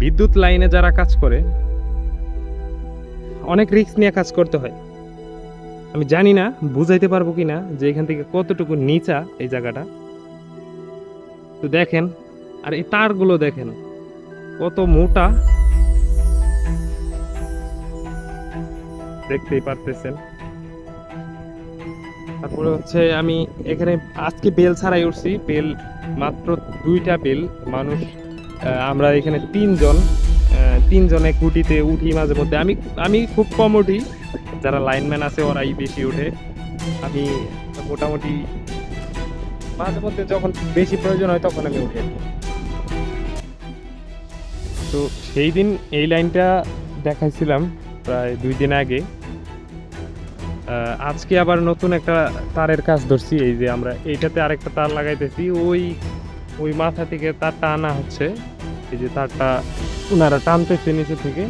বিদ্যুৎ লাইনে যারা কাজ করে, অনেক রিস্ক নিয়ে কাজ করতে হয়। আমি জানি না, বুঝাইতে পারব কি না যে এখান থেকে কতটুকু নিচা এই জায়গাটা। তো দেখেন, আর এই তারগুলো দেখেন, কত মোটা। দেখতেই পারতেছেন। তারপরে হচ্ছে আমি এখানে আজকে বেল ছাড়াই উঠছি। বেল মাত্র দুইটা বেল, মানুষ আমরা এখানে তিনজন তিনজনে কুটিতে উঠি মাঝে মধ্যে। আমি আমি খুব কম উঠি, যারা লাইনম্যান আছে ওরাই বেশি ওঠে আমি মোটামুটি মাঝে মধ্যে যখন বেশি প্রয়োজন হয় তখন আমি উঠি। তো সেই দিন এই লাইনটা দেখাইছিলাম প্রায় দুই দিন আগে। আজকে আবার নতুন একটা তারের কাজ ধরছি, এই যে আমরা এইটাতে আরেকটা তার লাগাইতেছি, ওই ওই মাথা থেকে তারটা আনা হচ্ছে। এই যে তারটা ওনারা টানতেছে নিচে থেকে।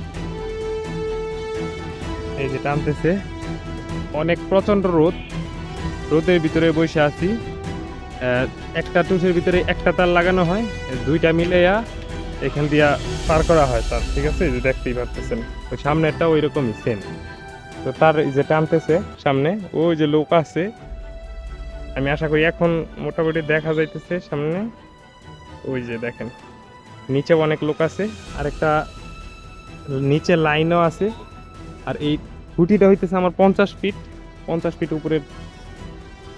এই যে টানতেছে। অনেক প্রচণ্ড রোদ। রোদের ভিতরে বসে আছি। একটা টুসের ভিতরে একটা তার লাগানো হয়। দুইটা মিলেয়া এখান দিয়া পার করা হয় তার, ঠিক আছে? যে দেখতেই পারতেছেন। ওই সামনেরটা ওই রকমই সেম তো তার যে টানতেছে সামনে, ওই যে লোক আছে। আমি আশা করি এখন মোটামুটি দেখা যাইতেছে সামনে। ওই যে দেখেন নিচে অনেক লোক আছে আর একটা নিচে লাইনও আছে, আর এই খুঁটিটা হইতেছে আমার পঞ্চাশ ফিট পঞ্চাশ ফিট উপরে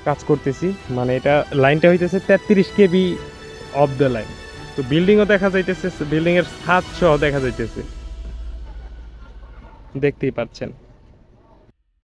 কাজ করতেছি মানে এটা লাইনটা হইতেছে তেত্রিশ কেবি অফ দ্য লাইন। তো বিল্ডিংও দেখা যাইতেছে, বিল্ডিংয়ের ছাদ সহ দেখা যাইতেছে। দেখতেই পাচ্ছেন।